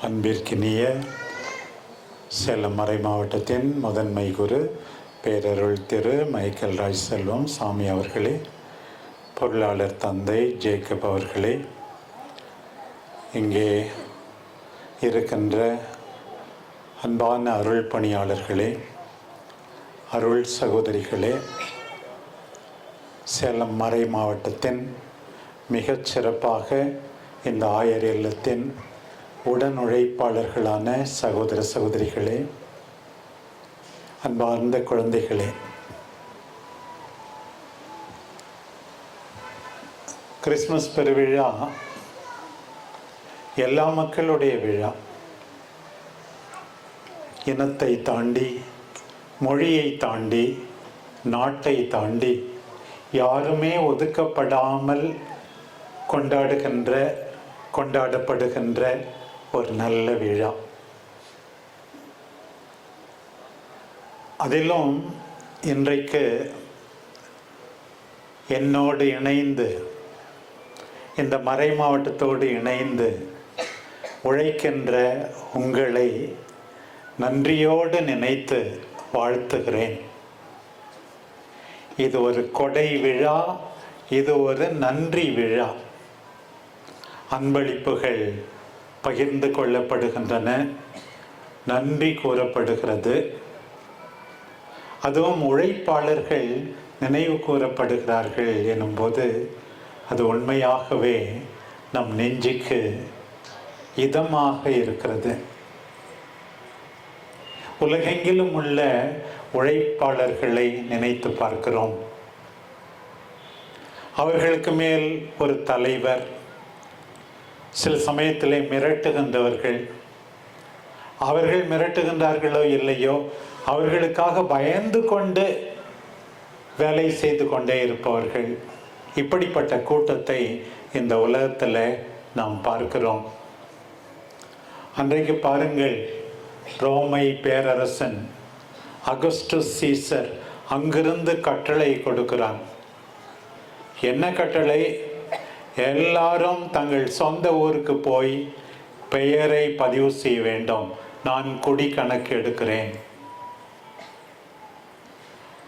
அன்பிற்கினிய சேலம் மறை மாவட்டத்தின் முதன்மை குரு பேரருள் திரு மைக்கேல் ராஜ் செல்வம் சாமி அவர்களே பொருளாளர் தந்தை ஜேக்கப் அவர்களே இங்கே இருக்கின்ற அன்பான அருள் பணியாளர்களே அருள் சகோதரிகளே சேலம் மறை மாவட்டத்தின் மிகச் சிறப்பாக இந்த ஆயர் இல்லத்தின் உடனுழைப்பாளர்களான சகோதர சகோதரிகளே அன்பார்ந்த குழந்தைகளே. கிறிஸ்மஸ் பெருவிழா எல்லா மக்களுடைய விழா. இனத்தை தாண்டி மொழியை தாண்டி நாட்டை தாண்டி யாருமே ஒதுக்கப்படாமல் கொண்டாடுகின்ற கொண்டாடப்படுகின்ற ஒரு நல்ல விழா. அதிலும் இன்றைக்கு என்னோடு இணைந்து இந்த மறை மாவட்டத்தோடு இணைந்து உழைக்கின்ற உங்களை நன்றியோடு நினைத்து வாழ்த்துகிறேன். இது ஒரு கொடை விழா இது ஒரு நன்றி விழா. அன்பளிப்புகள் பகிர்ந்து கொள்ளப்படுகின்றன. நன்றி கூறப்படுகிறது. அதுவும் உழைப்பாளர்கள் நினைவு கூறப்படுகிறார்கள் எனும்போது அது உண்மையாகவே நம் நெஞ்சுக்கு இதமாக இருக்கிறது. உலகெங்கிலும் உள்ள உழைப்பாளர்களை நினைத்து பார்க்கிறோம். அவர்களுக்கு மேல் ஒரு தலைவர் சில சமயத்திலே மிரட்டுகின்றவர்கள். அவர்கள் மிரட்டுகின்றார்களோ இல்லையோ அவர்களுக்காக பயந்து கொண்டு வேலை செய்து கொண்டே இருப்பவர்கள். இப்படிப்பட்ட கூட்டத்தை இந்த உலகத்தில் நாம் பார்க்கிறோம். அன்றைக்கு பாருங்கள் ரோமை பேரரசன் அகஸ்டஸ் சீசர் அங்கிருந்து கட்டளை கொடுக்கிறான். என்ன கட்டளை? எல்லாரும் தங்கள் சொந்த ஊருக்கு போய் பெயரை பதிவு செய்ய வேண்டும். நான் குடி கணக்கு எடுக்கிறேன்.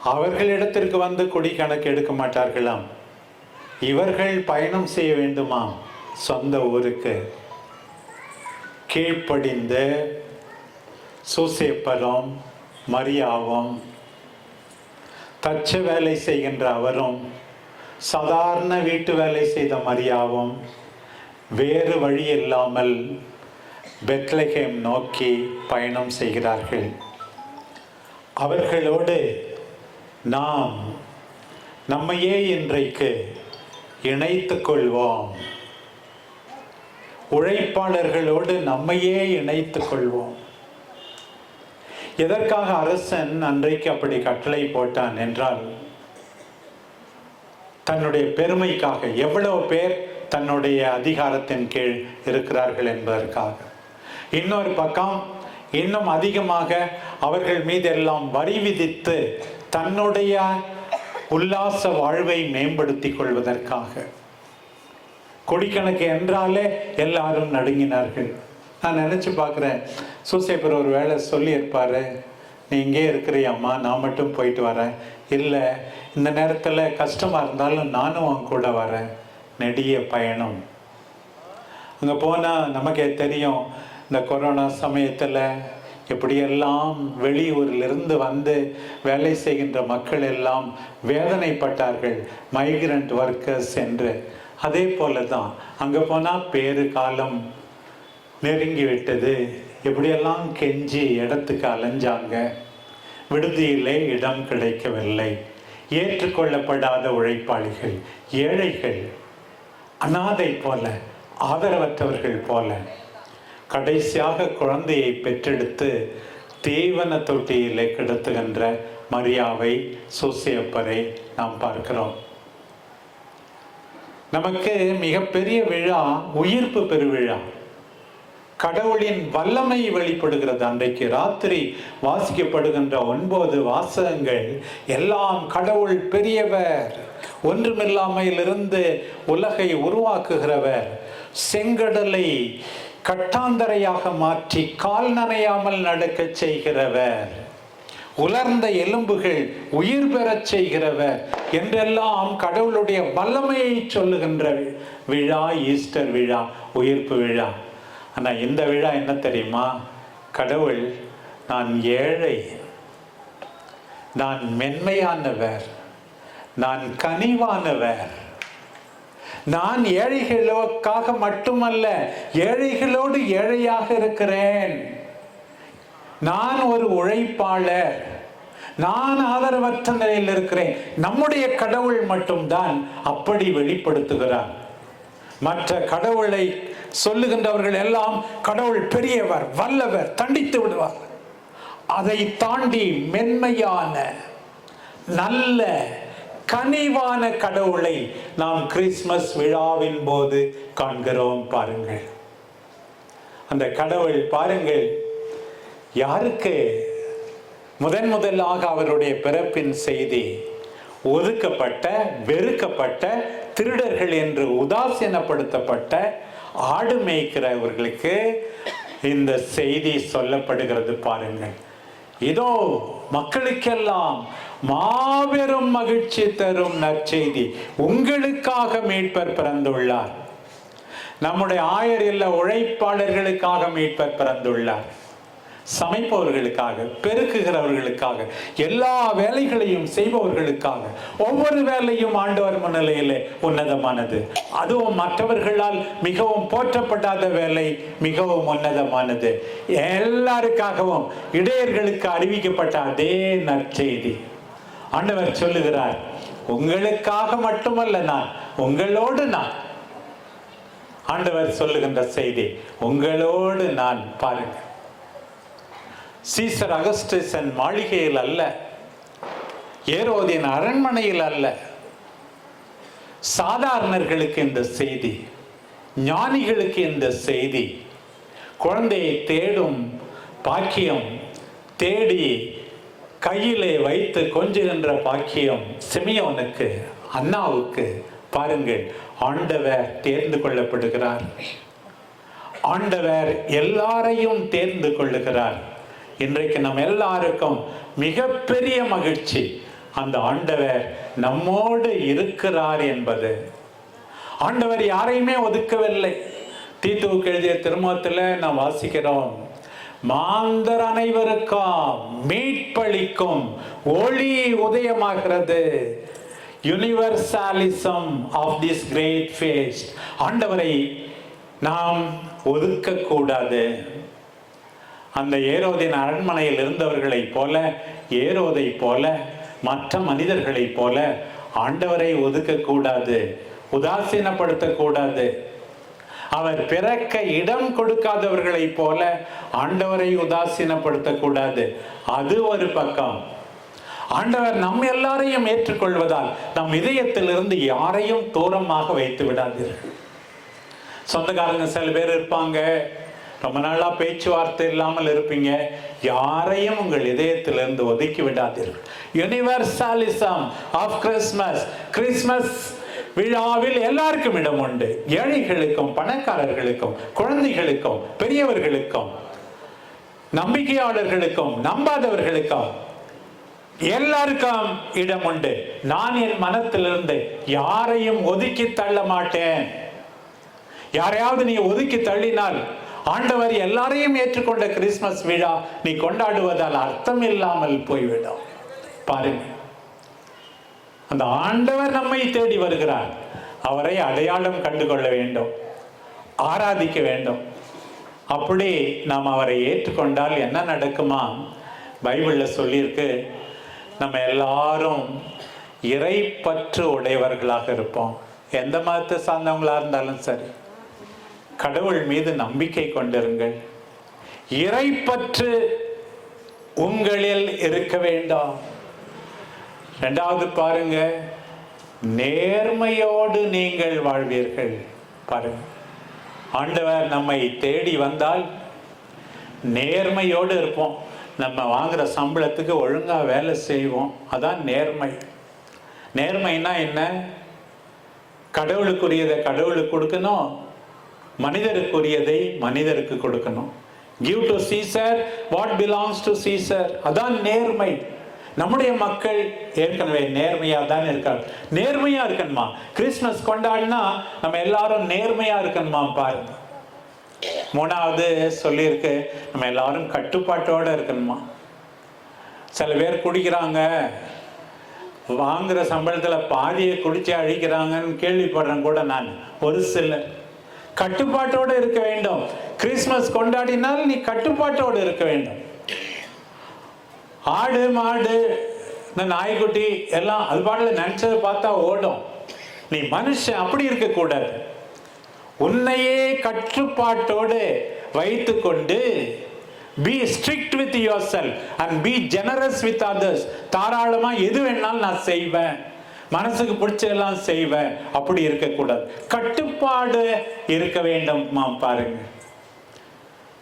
அவர்களிடத்திற்கு வந்து குடி கணக்கு எடுக்க மாட்டார்களாம். இவர்கள் பயணம் செய்ய வேண்டுமா சொந்த ஊருக்கு. கீழ்ப்படிந்த சூசேப்பரும் மரியாவும் தச்ச வேலை செய்கின்ற அவரும் சாதாரண வீட்டு வேலை செய்த மரியாவும் வேறு வழி இல்லாமல் பெத்லஹேம் நோக்கி பயணம் செய்கிறார்கள். அவர்களோடு நாம் நம்மையே இன்றைக்கு இணைத்து கொள்வோம். உழைப்பாளர்களோடு நம்மையே இணைத்து கொள்வோம். எதற்காக அரசன் அன்றைக்கு அப்படி கட்டளை போட்டான் என்றால் தன்னுடைய பெருமைக்காக எவ்வளவு பேர் தன்னுடைய அதிகாரத்தின் கீழ் இருக்கிறார்கள் என்பதற்காக. இன்னொரு பக்கம் இன்னும் அதிகமாக அவர்கள் மீதெல்லாம் வரி விதித்து தன்னுடைய உல்லாச வாழ்வை மேம்படுத்தி கொள்வதற்காக. கொடிக்கணக்கு என்றாலே எல்லாரும் நடுங்கினார்கள். நான் நினச்சி பார்க்குறேன். சூசேப்பர் ஒரு வேலை சொல்லியிருப்பாரு நீ இங்கே இருக்கிறியம்மா நான் மட்டும் போயிட்டு வரேன். இல்லை இந்த நேரத்தில் கஷ்டமாக இருந்தாலும் நானும் அவன் கூட வரேன். நெடிய பயணம். அங்கே போனால் நமக்கே தெரியும் இந்த கொரோனா சமயத்தில் எப்படியெல்லாம் வெளியூரிலிருந்து வந்து வேலை செய்கின்ற மக்கள் எல்லாம் வேதனைப்பட்டார்கள் மைக்ரண்ட் ஒர்க்கர்ஸ் என்று. அதே போல தான் அங்கே போனால் பேரு காலம் நெருங்கி விட்டது எப்படியெல்லாம் கெஞ்சி இடத்துக்கு அலைஞ்சாங்க. விடுதியிலே இடம் கிடைக்கவில்லை. ஏற்றுக்கொள்ளப்படாத உழைப்பாளிகள் ஏழைகள் அனாதை போல ஆதரவற்றவர்கள் போல. கடைசியாக குழந்தையை பெற்றெடுத்து தீவன தொட்டியிலே கிடத்துகின்ற மரியாவை சூசியப்பரை நாம் பார்க்கிறோம். நமக்கு மிகப்பெரிய விழா உயிர்ப்பு பெருவிழா. கடவுளின் வல்லமை வெளிப்படுகிறது. அன்றைக்கு ராத்திரி வாசிக்கப்படுகின்ற ஒன்பது வாசகங்கள் எல்லாம் கடவுள் பெரியவர் ஒன்றுமில்லாமையிலிருந்து உலகை உருவாக்குகிறவர் செங்கடலை கட்டாந்தரையாக மாற்றி கால் நனையாமல் நடக்கச் செய்கிறவர் உலர்ந்த எலும்புகள் உயிர் பெறச் செய்கிறவர் என்றெல்லாம் கடவுளுடைய வல்லமையை சொல்லுகின்ற விழா ஈஸ்டர் விழா உயிர்ப்பு விழா. ஆனால் இந்த விழா என்ன தெரியுமா? கடவுள் நான் ஏழை. நான் மென்மையானவர். நான் கனிவானவர். நான் ஏழைகளுக்காக மட்டுமல்ல ஏழைகளோடு ஏழையாக இருக்கிறேன். நான் ஒரு உழைப்பாளர். நான் ஆதரவற்ற நிலையில் இருக்கிறேன். நம்முடைய கடவுள் மட்டும்தான் அப்படி வெளிப்படுத்துகிறார். மற்ற கடவுளை சொல்லுகின்றவர்கள் எல்லாம் கடவுள் பெரியவர் வல்லவர் தண்டித்து விடுவார். அதை தாண்டி மென்மையான நல்ல கனிவான கடவுளை நாம் கிறிஸ்மஸ் விழாவின் போது காண்கிறோம் பாருங்கள். அந்த கடவுள் பாருங்கள் யாருக்கு? முதன் முதலாக அவருடைய பிறப்பின் செய்தி ஒதுக்கப்பட்ட வெறுக்கப்பட்ட திருடர்கள் என்று உதாசீனப்படுத்தப்பட்ட ஆடு மேய்க்கிறவர்களுக்கு இந்த செய்தி சொல்லப்படுகிறது பாருங்கள். இதோ மக்களுக்கெல்லாம் மாபெரும் மகிழ்ச்சி தரும் நற்செய்தி. உங்களுக்காக மீட்பர் பிறந்துள்ளார். நம்முடைய ஆயர் இல்ல உழைப்பாளர்களுக்காக மீட்பர் பிறந்துள்ளார். சமைப்பவர்களுக்காக பெருக்குகிறவர்களுக்காக எல்லா வேலைகளையும் செய்பவர்களுக்காக ஒவ்வொரு வேலையும் ஆண்டவர் முன்னிலையிலே உன்னதமானது. அதுவும் மற்றவர்களால் மிகவும் போற்றப்படாத வேலை மிகவும் உன்னதமானது. எல்லாருக்காகவும் இடையர்களுக்கு அறிவிக்கப்பட்ட அதே நற்செய்தி. ஆண்டவர் சொல்லுகிறார் உங்களுக்காக மட்டுமல்ல நான் உங்களோடு நான். ஆண்டவர் சொல்லுகின்ற செய்தி உங்களோடு நான் பாருங்கள். சீசர் அகஸ்டசன் மாளிகையில் அல்ல ஏரோதின் அரண்மனையில் அல்ல. சாதாரணர்களுக்கு இந்த செய்தி ஞானிகளுக்கு இந்த செய்தி குழந்தையை தேடும் பாக்கியம் தேடி கையிலே வைத்து கொஞ்சுகின்ற பாக்கியம் சிமியோனுக்கு அண்ணாவுக்கு பாருங்கள் ஆண்டவர் தேர்ந்து கொள்ளப்படுகிறார். ஆண்டவர் எல்லாரையும் தேர்ந்து கொள்ளுகிறார். இன்றைக்கு நம் எல்லாருக்கும் மிகப்பெரிய மகிழ்ச்சி. அந்த ஆண்டவர் நம்மோடு இருக்கிறார் என்பது. ஆண்டவர் யாரையுமே ஒதுக்கவில்லை. தீத்துவுக்கு எழுதிய திருமணத்தில் நாம் வாசிக்கிறோம் மாந்தர் அனைவருக்கும் மீட்பளிக்கும் ஒளி உதயமாகிறது. Universalism of this great faith ஆண்டவரை நாம் ஒதுக்கக்கூடாது. அந்த ஏரோதின் அரண்மனையில் இருந்தவர்களைப் போல ஏரோதை போல மற்ற மனிதர்களைப் போல ஆண்டவரை ஒதுக்கக்கூடாது உதாசீனப்படுத்தக்கூடாது அவர் பிறக்க இடம் கொடுக்காதவர்களைப் போல ஆண்டவரை உதாசீனப்படுத்தக்கூடாது அது ஒரு பக்கம். ஆண்டவர் நம் எல்லாரையும் ஏற்றுக்கொள்வதால் நம் இதயத்திலிருந்து யாரையும் தூரமாக வைத்து விடாதீர்கள். சொந்தக்காரங்க சில பேர் இருப்பாங்க. ரொம்ப நாளா பேச்சுவார்த்தை இல்லாமல் இருப்பீங்க. யாரையும் உங்கள் இதயத்திலிருந்து ஒதுக்கி விடாதீர்கள். யூனிவர்சாலிசம் ஆஃப் கிறிஸ்மஸ் கிறிஸ்மஸ் விழாவில் எல்லாருக்கும் இடம் உண்டு. ஏழைகளுக்கும் பணக்காரர்களுக்கும் குழந்தைகளுக்கும் பெரியவர்களுக்கும் நம்பிக்கையாளர்களுக்கும் நம்பாதவர்களுக்கும் எல்லாருக்கும் இடம் உண்டு. நான் என் மனத்திலிருந்து யாரையும் ஒதுக்கி தள்ள மாட்டேன். யாரையாவது நீ ஒதுக்கி தள்ளினால் ஆண்டவர் எல்லாரையும் ஏற்றுக்கொண்ட கிறிஸ்மஸ் விழா நீ கொண்டாடுவதால் அர்த்தம் இல்லாமல் போய்விடும். பாருங்க. அந்த ஆண்டவர் நம்மை தேடி வருகிறார். அவரை அடையாளம் கண்டு கொள்ள வேண்டும். ஆராதிக்க வேண்டும். அப்படி நாம் அவரை ஏற்றுக்கொண்டால் என்ன நடக்குமா? பைபிளில் சொல்லியிருக்கு நம்ம எல்லாரும் இறைப்பற்று உடையவர்களாக இருப்போம். எந்த மதத்தை சார்ந்தவங்களாக இருந்தாலும் சரி. கடவுள் மீது நம்பிக்கை கொண்டிருங்கள். இறைப்பற்று உங்களில் இருக்க வேண்டாம். ரெண்டாவது பாருங்க நேர்மையோடு நீங்கள் வாழ்வீர்கள். பாருங்க. ஆண்டவர் நம்மை தேடி வந்தால் நேர்மையோடு இருப்போம். நம்ம வாங்குற சம்பளத்துக்கு ஒழுங்கா வேலை செய்வோம். அதான் நேர்மை. நேர்மைன்னா என்ன? கடவுளுக்குரியதை கடவுளுக்கு கொடுக்கணும். மனிதருக்குரியதை மனிதருக்கு கொடுக்கணும். Give to Caesar what belongs to Caesar அதான் நேர்மை. நம்முடைய மக்கள் ஏற்கனவே நேர்மையா தான் இருக்காங்க. நேர்மையா இருக்கணுமா? கிறிஸ்மஸ் கொண்டாடினா நம்ம எல்லாரும் நேர்மையா இருக்கணுமா பாருங்க. மூணாவது சொல்லியிருக்கு நம்ம எல்லாரும் கட்டுப்பாட்டோட இருக்கணுமா? சில பேர் குடிக்கிறாங்க. வாங்குற சம்பளத்துல பாதியை குடிச்சு அழிக்கிறாங்கன்னு கேள்விப்படுறேன் கூட நான். ஒரு சிலர். கட்டுப்பாட்டோடு இருக்க வேண்டும். கிறிஸ்மஸ் கொண்டாடினால் நீ கட்டுப்பாட்டோடு இருக்க வேண்டும். ஆடு மாடு இந்த நாய்க்குட்டி எல்லாம் அது பாட்டில் நினச்சதை பார்த்தா ஓடும். நீ மனுஷன் அப்படி இருக்கக்கூடாது. உன்னையே கட்டுப்பாட்டோடு வைத்துக்கொண்டு be strict with yourself and be generous with others தாராளமாக எது வேணாலும் நான் செய்வேன். மனசுக்கு பிடிச்சதெல்லாம் செய்வேன். அப்படி இருக்கக்கூடாது. கட்டுப்பாடு இருக்க வேண்டும் பாருங்க.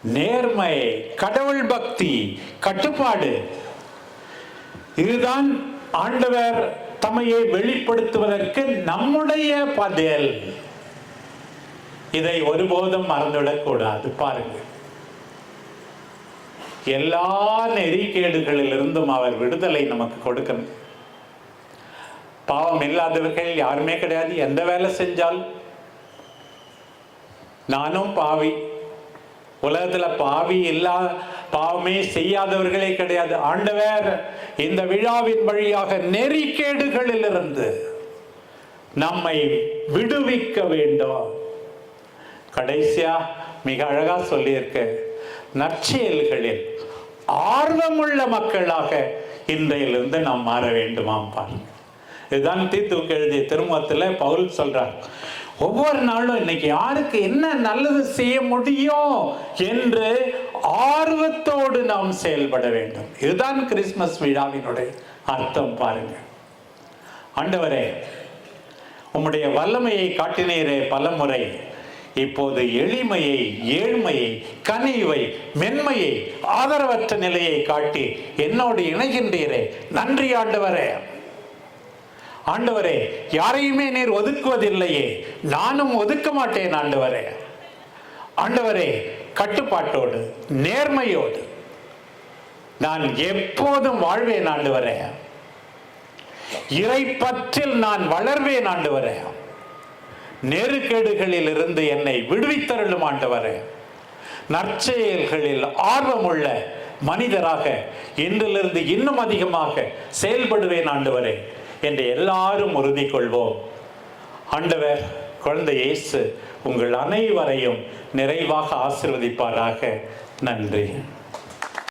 நேர்மை கடவுள் பக்தி கட்டுப்பாடு. இதுதான் ஆண்டவர் தம்மையை வெளிப்படுத்துவதற்கு நம்முடைய பதில். இதை ஒருபோதும் மறந்துவிடக்கூடாது பாருங்க. எல்லா நெறிகேடுகளிலிருந்தும் அவர் விடுதலை நமக்கு கொடுக்கணும். பாவம் இல்லாதவர்கள் யாருமே கிடையாது. எந்த வேலை செஞ்சால் நானும் பாவி. உலகத்துல பாவி இல்லா பாவமே செய்யாதவர்களே கிடையாது. ஆண்டவர் இந்த விழாவின் வழியாக நெறிக்கேடுகளிலிருந்து நம்மை விடுவிக்க வேண்டும். கடைசியா மிக அழகா சொல்லியிருக்க. நற்செயல்களில் ஆர்வமுள்ள மக்களாக இன்றையிலிருந்து நாம் மாற வேண்டுமாம் பாருங்கள் இதுதான் தீத்துவுக்கு எழுதிய திருமுகத்துல பவுல் சொல்றார். ஒவ்வொரு நாளும் இன்னைக்கு யாருக்கு என்ன நல்லது செய்ய முடியும் என்று ஆர்வத்தோடு நாம் செயல்பட வேண்டும். இதுதான் கிறிஸ்மஸ் விழாவினுடைய அர்த்தம் பாருங்க. ஆண்டவரே உம்முடைய வல்லமையை காட்டினீரே பலமுறை. இப்போது எளிமையை ஏழ்மையை கனிவை மென்மையை ஆதரவற்ற நிலையை காட்டி என்னோடு இணைகின்றீரே. நன்றி ஆண்டவரே. ஆண்டவரே யாரையுமே நீர் ஒதுக்குவதில்லையே. நானும் ஒதுக்க மாட்டேன் ஆண்டவரே. ஆண்டவரே கட்டுப்பாட்டோடு நேர்மையோடு நான் எப்போதும் வாழ்வேன் ஆண்டவரே. இறை பற்றில் நான் வளர்வேன் ஆண்டவரே. நெருக்கேடுகளில் இருந்து என்னை விடுவித்தருளும் ஆண்டவரே. நற்செயல்களில் ஆர்வமுள்ள மனிதராக இன்றிலிருந்து இன்னும் அதிகமாக செயல்படுவேன் ஆண்டவரே. என்று எல்லாரும் உறுதி கொள்வோம் ஆண்டவர் குழந்தை இயேசு உங்கள் அனைவரையும் நிறைவாக ஆசிர்வதிப்பாராக. நன்றி.